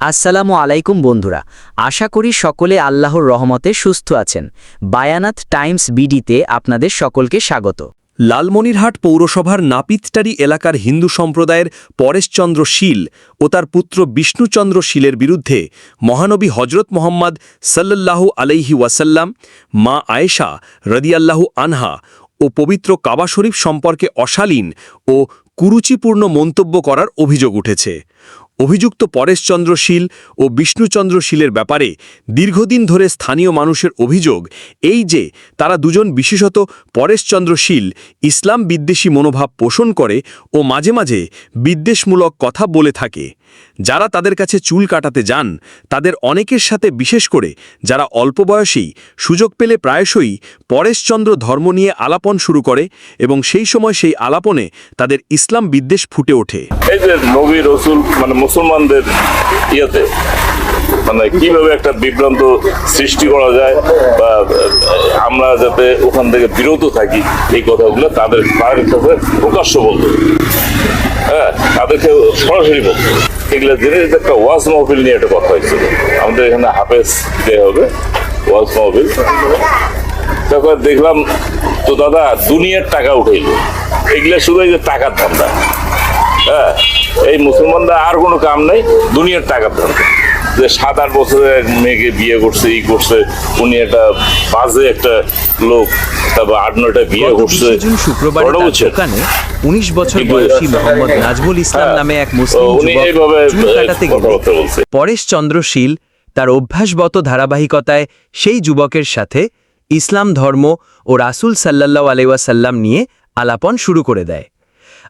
আসসালামু আলাইকুম বন্ধুরা, আশা করি সকলে আল্লাহর রহমতে সুস্থ আছেন। বায়ানাত টাইমস বিডিতে আপনাদের সকলকে স্বাগত। লালমনিরহাট পৌরসভার নাপিতটারি এলাকার হিন্দু সম্প্রদায়ের পরেশচন্দ্র শীল ও তার পুত্র বিষ্ণুচন্দ্র শীলের বিরুদ্ধে মহানবী হজরত মোহাম্মদ সাল্লাল্লাহু আলাইহি ওয়াসাল্লাম, মা আয়েশা রদিয়াল্লাহু আনহা ও পবিত্র কাবা শরীফ সম্পর্কে অশালীন ও কুরুচিপূর্ণ মন্তব্য করার অভিযোগ উঠেছে। অভিযুক্ত পরেশচন্দ্র শীল ও বিষ্ণুচন্দ্র শীলের ব্যাপারে দীর্ঘদিন ধরে স্থানীয় মানুষের অভিযোগ এই যে তারা দুজন বিশেষত পরেশচন্দ্র শীল ইসলাম বিদ্বেষী মনোভাব পোষণ করে ও মাঝে মাঝে বিদ্বেষমূলক কথা বলে থাকে। যারা তাদের কাছে চুল কাটাতে যান, তাদের অনেকের সাথে বিশেষ করে যারা অল্প বয়সেই সুযোগ পেলে প্রায়শই পরেশচন্দ্র ধর্ম নিয়ে আলাপন শুরু করে এবং সেই সময় সেই আলাপনে তাদের ইসলাম বিদ্বেষ ফুটে ওঠে। এই যে নবী রসুল মানে মুসলমানদের ইয়েতে মানে কীভাবে একটা বিভ্রান্ত সৃষ্টি করা যায় বা, আমরা যাতে ওখান থেকে বিরত থাকি, এই কথাগুলো তাদের তাদের প্রকাশ্য বলতো। হ্যাঁ তাদেরকে সরাসরি বলতো এগুলো জিনিস একটা ওয়াজ মহফিল নিয়ে একটা কথা হয়েছিল। আমাদের এখানে হাফেজ যে হবে, ওয়াজ মহবিল তারপর দেখলাম, তো দাদা, দুনিয়ার টাকা উঠেলো এগুলা শুধু এই যে টাকার ধান্দা। হ্যাঁ এই মুসলমানরা আর কোনো কাম নাই, দুনিয়ার টাকার ধান্দা। যে সাত আট বছরের এক মেয়েকে বিয়ে করছে ই করছে উনি একটা বাজে একটা লোক তারপর আট নয়টা বিয়ে করছে। শুক্রবার দোকানে উনিশ বছর বয়সী মোহাম্মদ নাজমুল ইসলাম হ্যাঁ, নামে এক মুসলিম চুল কাটাতে গেলে পরেশ চন্দ্রশীল তার অভ্যাসগত ধারাবাহিকতায় সেই যুবকের সাথে ইসলাম ধর্ম ও রাসূল সাল্লাল্লাহ আলাইসাল্লাম নিয়ে আলাপন শুরু করে দেয়।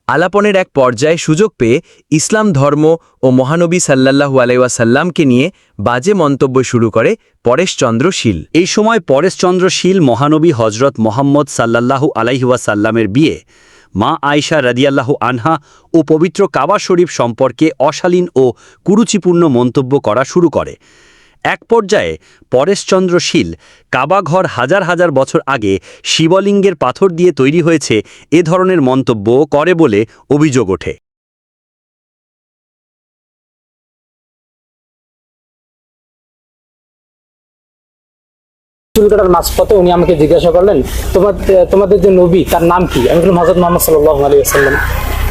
আলাপনের এক পর্যায়ে সুযোগ পেয়ে ইসলাম ধর্ম ও মহানবী সাল্লাল্লাহু আলাইসাল্লামকে নিয়ে বাজে মন্তব্য শুরু করে পরেশচন্দ্র শীল। এই সময় পরেশচন্দ্র শীল মহানবী হজরত মোহাম্মদ সাল্লাল্লাহু আলাইহুয়াসাল্লামের বিয়ে, মা আয়শা রাদিয়াল্লাহু আনহা ও পবিত্র কাবা শরীফ সম্পর্কে অশালীন ও কুরুচিপূর্ণ মন্তব্য করা শুরু করে। এক পর্যায়ে পরেশচন্দ্র শীল কাবাঘর হাজার হাজার বছর আগে শিবলিঙ্গের পাথর দিয়ে তৈরি হয়েছে এ ধরনের মন্তব্য করে বলে অভিযোগ ওঠে। চুল মাঝপথে উনি আমাকে জিজ্ঞাসা করলেন, তোমার, তোমাদের যে নবী, তার নাম কি? আমি বললাম হজরত মোহাম্মদ সাল্লাহ আলী আসাল্লাম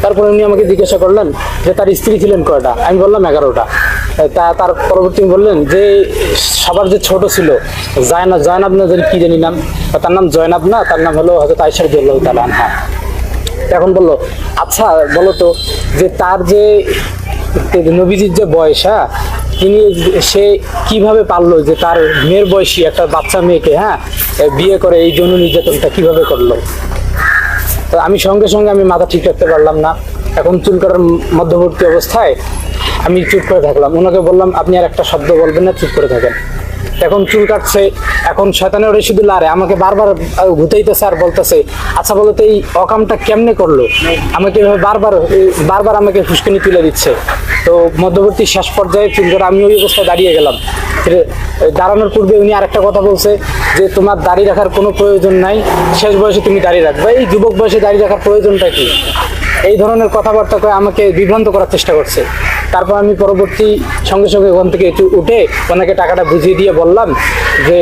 তারপরে উনি আমাকে জিজ্ঞাসা করলেন যে, তার স্ত্রী ছিলেন কয়টা? আমি বললাম, এগারোটা। তা তার পরবর্তী বললেন যে, সবার যে ছোট ছিল, জয়নাব জয়নাব না জানি কী জানি নাম তার নাম জয়নাব না, তার নাম হলো হজরত আইসার জল্লাহ তালা আনহা। এখন বলল আচ্ছা বলো তো, যে তার যে নবীজির যে বয়স হ্যাঁ তিনি সে কীভাবে পারল যে তার মেয়ের বয়সী একটা বাচ্চা মেয়েকে হ্যাঁ বিয়ে করে এই যৌন নির্যাতনটা কীভাবে করল? তো আমি সঙ্গে সঙ্গে আমি মাথা ঠিক রাখতে পারলাম না। এখন চুল কাটার মধ্যবর্তী অবস্থায় আমি চুপ করে থাকলাম। ওনাকে বললাম, আপনি আর একটা শব্দ বলবেন না, চুপ করে থাকেন। এখন চুল কাটছে, এখন শয়তানের রশিদুল্লাহ আরে আমাকে বারবার ঘুতাইতেছে আর বলতেছে আচ্ছা বলো তো এই অকামটা কেমনে করল? আমাকে এভাবে বারবার বারবার আমাকে ফুসকুনি তুলে দিচ্ছে। তো মধ্যবর্তী শেষ পর্যায়ে চুল কাটা আমি ওই অবস্থায় দাঁড়িয়ে গেলাম। দাঁড়ানোর পূর্বে উনি আরেকটা কথা বলছে, যে তোমার দাড়ি রাখার কোনো প্রয়োজন নাই, শেষ বয়সে তুমি দাড়ি রাখবে। এই যুবক বয়সে দাড়ি রাখার প্রয়োজনটা কি? এই ধরনের কথাবার্তা করে আমাকে বিভ্রান্ত করার চেষ্টা করছে। তারপর আমি পরবর্তী সঙ্গে সঙ্গে ওখান থেকে একটু উঠে ওনাকে টাকাটা বুঝিয়ে দিয়ে বললাম যে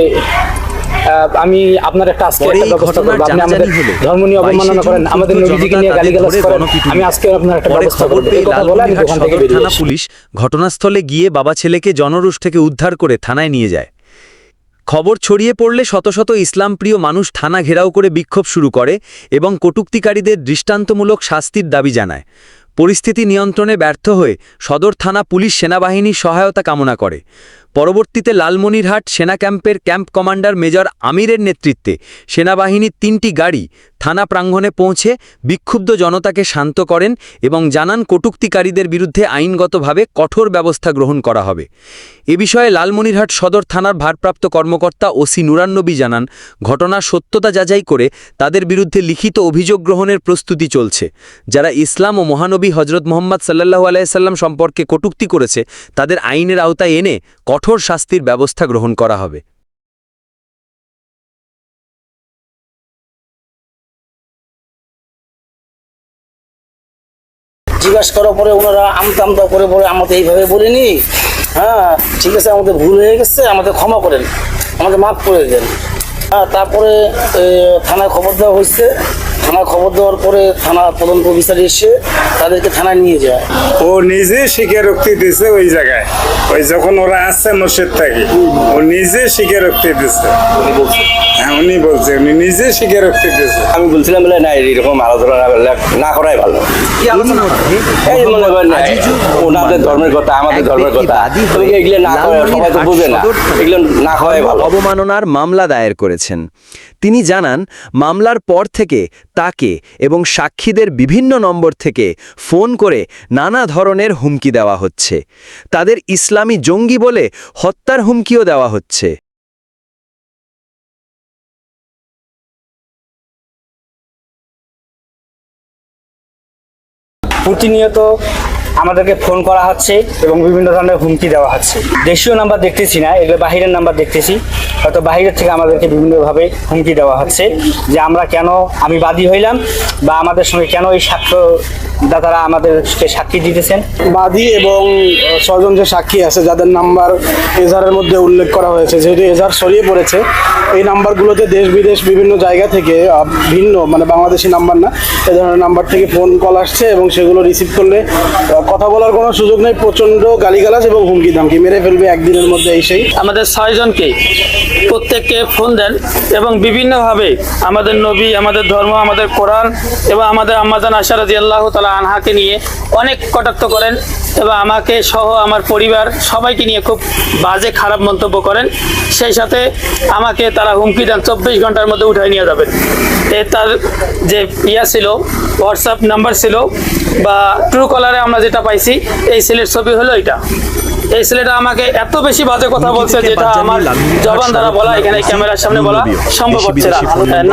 আমি আপনার একটা আজকে একটা ব্যবস্থা করব। আপনি আমাদের ধর্ম নিয়ে অবমাননা করেন আমাদের নবীজিকে নিয়ে গালিগালাজ করেন। আমি আজকে আপনার একটা ব্যবস্থা করব। এই কথা বলে আমি ওখান থেকে বেরিয়ে থানা। পুলিশ ঘটনাস্থলে গিয়ে বাবা ছেলেকে জনরুষ থেকে উদ্ধার করে থানায় নিয়ে যায়। খবর ছড়িয়ে পড়লে শত শত ইসলামপ্রিয় মানুষ থানা ঘেরাও করে বিক্ষোভ শুরু করে এবং কটুক্তিকারীদের দৃষ্টান্তমূলক শাস্তির দাবি জানায়। পরিস্থিতি নিয়ন্ত্রণে ব্যর্থ হয়ে সদর থানা পুলিশ সেনাবাহিনীর সহায়তা কামনা করে। পরবর্তীতে লালমনিরহাট সেনা ক্যাম্পের ক্যাম্প কমান্ডার মেজর আমিরের নেতৃত্বে সেনাবাহিনীর তিনটি গাড়ি থানা প্রাঙ্গণে পৌঁছে বিক্ষুব্ধ জনতাকে শান্ত করেন এবং জানান কটুক্তিকারীদের বিরুদ্ধে আইনগতভাবে কঠোর ব্যবস্থা গ্রহণ করা হবে। এ বিষয়ে লালমনিরহাট সদর থানার ভারপ্রাপ্ত কর্মকর্তা ওসি নুরান্নবী জানান, ঘটনার সত্যতা যাচাই করে তাদের বিরুদ্ধে লিখিত অভিযোগ গ্রহণের প্রস্তুতি চলছে। যারা ইসলাম ও মহানবী হজরত মোহাম্মদ সাল্লাহ আলাইসাল্লাম সম্পর্কে কটুক্তি করেছে, তাদের আইনের আওতায় এনে কঠোর শাস্তির ব্যবস্থা গ্রহণ করা হবে। জিজ্ঞাসা করার পরে ওনারা আমতা আমতা করে বলে, আমাদের এইভাবে বলিনি। হ্যাঁ ঠিক আছে, আমাদের ভুল হয়ে গেছে, আমাদের ক্ষমা করেন, আমাদের মাফ করে দেন। হ্যাঁ তারপরে থানায় খবর দেওয়া হয়েছে। থানায় খবর দেওয়ার পরে থানা তদন্ত অফিসার এসে তাদেরকে থানায় নিয়ে যায়। ও নিজে স্বীকারোক্তি দিছে ওই জায়গায়। ওই যখন ওরা আসছে মসজিদ থেকে ও নিজে স্বীকারোক্তি দিছে। হ্যাঁ উনি বলছে উনি নিজে স্বীকারোক্তি দিছে। আমি বলছিলাম বলে না এরকম আলোচনা না করাই ভালো। এই মনে করেন না, ওনাদের ধর্মের কথা আমাদের ধর্মের কথা। এগুলো না করে সবাই তো বুঝে না। এগুলো না করাই ভালো। অবমাননার মামলা দায়ের করেছেন। তিনি জানান মামলার পর থেকে তাকে এবং সাক্ষীদের বিভিন্ন নম্বর থেকে ফোন করে নানা ধরনের হুমকি দেওয়া হচ্ছে। তাদের ইসলামী জঙ্গি বলে হত্যার হুমকিও দেওয়া হচ্ছে। প্রতিনিয়ত আমাদেরকে ফোন করা হচ্ছে এবং বিভিন্ন ধরনের হুমকি দেওয়া হচ্ছে। দেশীয় নাম্বার দেখতেছি না, এগুলো বাহিরের নাম্বার দেখতেছি। হয়তো বাহিরের থেকে আমাদেরকে বিভিন্নভাবে হুমকি দেওয়া হচ্ছে যে আমরা কেন আমি বাদী হইলাম বা আমাদের সঙ্গে কেন এই সাক্ষ্য দাতারা আমাদেরকে সাক্ষী দিতেছেন। বাদী এবং ছজন যে সাক্ষী আছে, যাদের নাম্বার এজারের মধ্যে উল্লেখ করা হয়েছে, যেহেতু এজার ছড়িয়ে পড়েছে, এই নাম্বারগুলোতে দেশ বিদেশ বিভিন্ন জায়গা থেকে ভিন্ন মানে বাংলাদেশি নাম্বার না, এ ধরনের নাম্বার থেকে ফোন কল আসছে এবং সেগুলো রিসিভ করলে কথা বলার কোনো সুযোগ নেই, প্রচণ্ড গালিগালাজ এবং হুমকি ধামকি মেরে ফেলবে একদিনের মধ্যে এসেই সেই। আমাদের ছয়জনকে প্রত্যেককে ফোন দেন এবং বিভিন্নভাবে আমাদের নবী, আমাদের ধর্ম, আমাদের কোরআন এবং আমাদের আম্মাজান আশা রাজি আল্লাহ তালা আনহাকে নিয়ে অনেক কটাক্ত করেন এবং আমাকে সহ আমার পরিবার সবাইকে নিয়ে খুব বাজে খারাপ মন্তব্য করেন। সেই সাথে আমাকে তারা হুমকি দেন, চব্বিশ ঘণ্টার মধ্যে উঠাই নিয়ে যাবেন। এ তার যে ইয়া ছিল, হোয়াটসঅ্যাপ নাম্বার ছিল বা ট্রু কলারে আমরা যেটা পাইছি, এই ছেলের ছবি হলো এটা। এই ছেলেটা আমাকে এত বেশি বাজে কথা বলছে যেটা আমার জবান দ্বারা বলা এখানে ক্যামেরার সামনে বলা সম্ভব হচ্ছে না।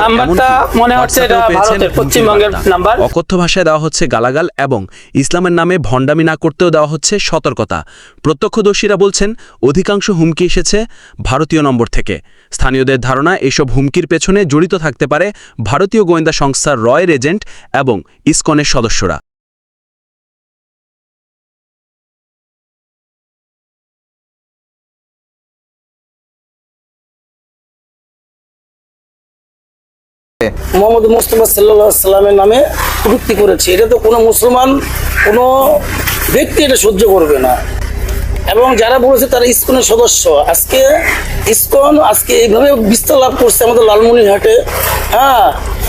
নাম্বারটা মনে হচ্ছে এটা ভারতের পশ্চিমবঙ্গের নাম্বার। অকথ্য ভাষায় দেওয়া হচ্ছে গালাগাল এবং ইসলামের নামে ভণ্ডামি না করতেও দেওয়া হচ্ছে সতর্কতা। প্রত্যক্ষদর্শীরা বলছেন অধিকাংশ হুমকি এসেছে ভারতীয় নম্বর থেকে। স্থানীয়দের ধারণা এসব হুমকির পেছনে জড়িত থাকতে পারে ভারতীয় গোয়েন্দা সংস্থার রয়ের এজেন্ট এবং ইসকনের সদস্যরা। মোহাম্মদ মুস্তফা সাল্লা সাল্লামের নামে প্রযুক্তি করেছে। এটা তো কোনো মুসলমান, কোনো ব্যক্তি এটা সহ্য করবে না। এবং যারা বলেছে তারা ইস্কনের সদস্য। আজকে ইস্কন আজকে এইভাবে বিস্তার লাভ করছে আমাদের লালমনিরহাটে। হ্যাঁ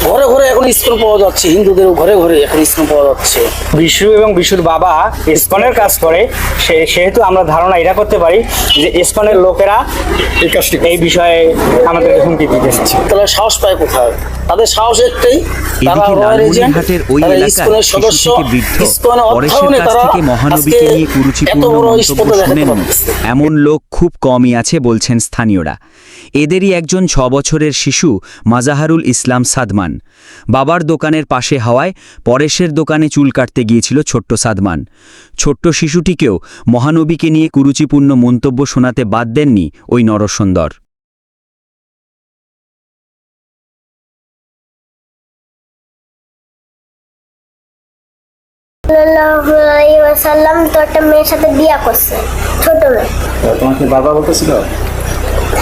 ঘরে ঘরে এখন ইসকন পাওয়া যাচ্ছে হিন্দুদের ঘরে ঘরে এখন ইসকন পাওয়া যাচ্ছে। বিশু এবং বিশুর বাবা ইসকনের কাজ করে সে সেহেতু আমরা ধারণা এটা করতে পারি যে ইসকনের লোকেরা এই বিষয়ে আমাদেরকে হুমকি দিতেছে তারা সাহস পায় কোথায়? তাদের সাহস একটাই তারা রয়্যাল এজেন্ট ওই তারা এলাকায় ইসকনের শিশু সদস্য থেকে বৃদ্ধ ইসকনের পরেশের অর্থায়নে তারা মহানবীকে নিয়ে কুরুচিপূর্ণ মন্তব্য স্পর্ধা দেখাতে শোনেননি। পারতেছে। এমন লোক খুব কমই আছে বলছেন স্থানীয়রা। এদেরই একজন ছ বছরের শিশু মাজাহারুল ইসলাম সাদমান। বাবার দোকানের পাশে হাওয়ায় পরেশের দোকানে চুল কাটতে গিয়েছিল ছোট্ট সাদমান। ছোট্ট শিশুটিকেও মহানবীকে নিয়ে কুরুচিপূর্ণ মন্তব্য শোনাতে বাদ দেননি ওই নরসুন্দর। সাল্লাল্লাহু তো একটা মেয়ের সাথে বিয়া করছে ছোট মেয়ে। তোমাকে বাবা বলতেছিল?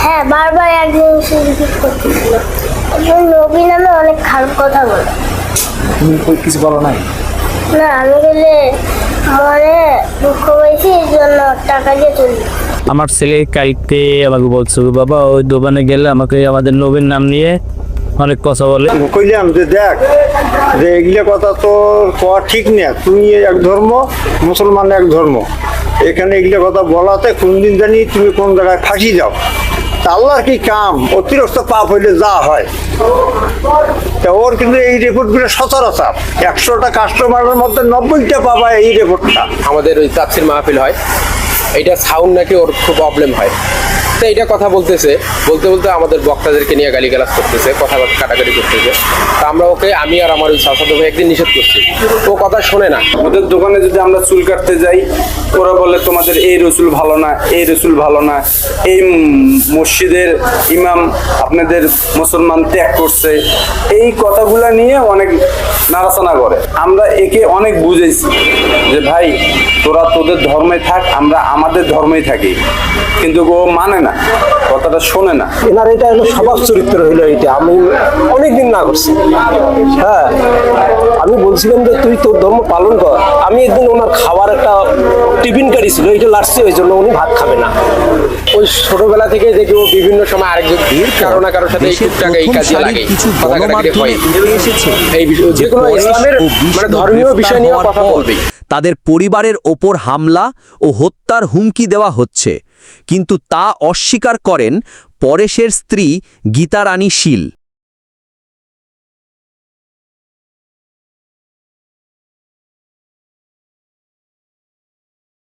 হ্যাঁ বারবার একদিন করতেছিল। নবী নামে অনেক খারাপ কথা বলে। তুমি কিছু বলো নাই? না আমি গেলে মনে দুঃখ এই জন্য টাকা দিয়ে চলি আমার ছেলে কালকে আমাকে বলছে বাবা ওই দোকানে গেলে আমাকে আমাদের নবীর নাম নিয়ে অনেক কথা বলে। কইলাম যে দেখ যে এগুলো কথা তো কওয়া ঠিক না। তুমি এক ধর্ম মুসলমান এক ধর্ম। এখানে এগুলো কথা বলাতে কোন দিন জানি তুমি কোন জায়গায় ফাঁসি যাও। আল্লাহর কি কাম? অতিরিক্ত পাপ হইলে যা হয়। ওর কিন্তু এই রিপোর্টগুলো সচরাচর। একশোটা কাস্টমারের মধ্যে নব্বইটা পাবা এই রিপোর্টটা আমাদের ওই তাপসির মাহফিল হয়। এটা সাউন্ড নাকি ওর খুব প্রবলেম হয়। তো এটা কথা বলতেছে। বলতে বলতে আমাদের বক্তাদেরকে নিয়ে গালিগালাজ করতেছে কথা কাটাকাটি করতেছে। তা আমরা ওকে, আমি আর আমার ওই সাসাদ ভাই একদিন নিষেধ করছি। ও কথা শোনে না। ওদের দোকানে যদি আমরা চুল কাটতে যাই, ওরা বলে তোমাদের এই রসুল ভালো না, এই রসুল ভালো না। এই মসজিদের ইমাম আপনাদের মুসলমান ত্যাগ করছে। এই কথাগুলা নিয়ে অনেক নাড়াচানা করে। আমরা একে অনেক বুঝেছি যে, ভাই, তোরা তোদের ধর্মে থাক, আমরা আমাদের ধর্মেই থাকি। কিন্তু ও মানে না। কথাটা শোনে না। এনার এটা হলো স্বভাব চরিত্র হইল এটা আমি অনেকদিন না করছি। হ্যাঁ আমি বলছিলাম যে তুই তোর ধর্ম পালন কর। আমি একদিন ওনার খাবার একটা টিফিন কারি ছিল এটা লাড়ছি ওই জন্য উনি ভাত খাবে না। ওই ছোটবেলা থেকে দেখি ও বিভিন্ন সময় আরেকজন কারও না কারোর সাথে এই টুকটাক এই কাজে লাগে। কিছু হয়। এসেছে। এই যে কোনো ইসলামের মানে ধর্মীয় বিষয় নিয়ে কথা পর বলবেই তাদের পরিবারের ওপর হামলা ও হত্যার হুমকি দেওয়া হচ্ছে। কিন্তু তা অস্বীকার করেন পরেশের স্ত্রী গীতারানী শীল।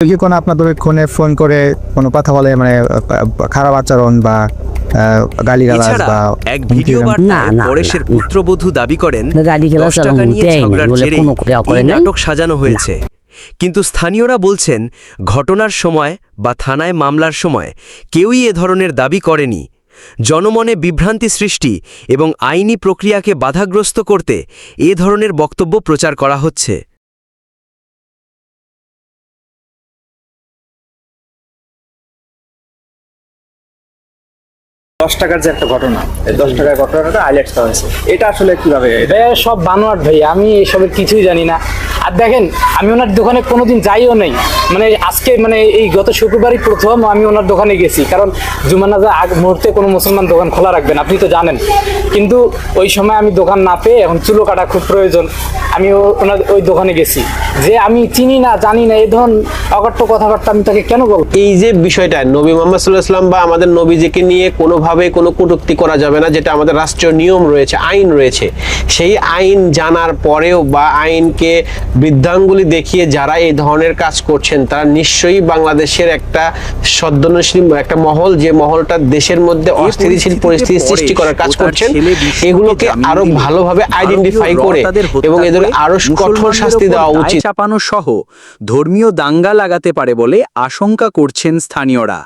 কি কোনো আপনাদের ফোনে ফোন করে কোনো কথা বলে মানে খারাপ আচরণ বা গালিগালাজ বা এক ভিডিও বার্তায় না, পরেশের পুত্রবধূ দাবি করেন গালিগালাজ টাকা নিয়ে ঝগড়ার। নাটক সাজানো হয়েছে। কিন্তু স্থানীয়রা বলছেন ঘটনার সময় বা থানায় মামলার সময় কেউই এ ধরনের দাবি করেনি। জনমনে বিভ্রান্তি সৃষ্টি এবং আইনি প্রক্রিয়াকে বাধাগ্রস্ত করতে এ ধরনের বক্তব্য প্রচার করা হচ্ছে। দশ টাকার যে একটা ঘটনা দশ টাকার ঘটনাটা হাইলাইট করা হয়েছে। এটা আসলে কীভাবে? সব বানোয়াট ভাই আমি এসবের কিছুই জানি না। আর দেখেন, আমি ওনার দোকানে কোনোদিন যাইও নেই। মানে আজকে মানে এই গত শুক্রবারই প্রথম আমি ওনার দোকানে গেছি। কারণ জুমানাজা আগ মুহূর্তে কোনো মুসলমান দোকান খোলা রাখবেন, আপনি তো জানেন। কিন্তু ওই সময় আমি দোকান না পেয়ে এখন চুলো কাটা খুব প্রয়োজন। আমি ওনার ওই দোকানে গেছি। যে আমি চিনি না, জানি না, এই ধরুন অকট্য কথাবার্তা আমি তাকে কেন বলব? এই যে বিষয়টা, নবী মোহাম্মদ সাল্লাহ ইসলাম বা আমাদের নবীজিকে নিয়ে কোনোভাবে কোনো কটূক্তি করা যাবে না, যেটা আমাদের রাষ্ট্রীয় নিয়ম রয়েছে, আইন রয়েছে। সেই আইন জানার পরেও বা আইনকে বৃদ্ধাঙ্গুলি দেখিয়ে যারা এই ধরনের কাজ করছেন তারা নিশ্চয়ই বাংলাদেশের একটা সদ্যনশীল একটা মহল যে মহলটা দেশের মধ্যে অস্থিতিশীল পরিস্থিতি সৃষ্টি করার কাজ করছেন এগুলোকে আরও ভালোভাবে আইডেন্টিফাই করে এবং এদের আরও কঠোর শাস্তি দেওয়া উচিত। চাপানো সহ ধর্মীয় দাঙ্গা লাগাতে পারে বলে আশঙ্কা করছেন স্থানীয়রা।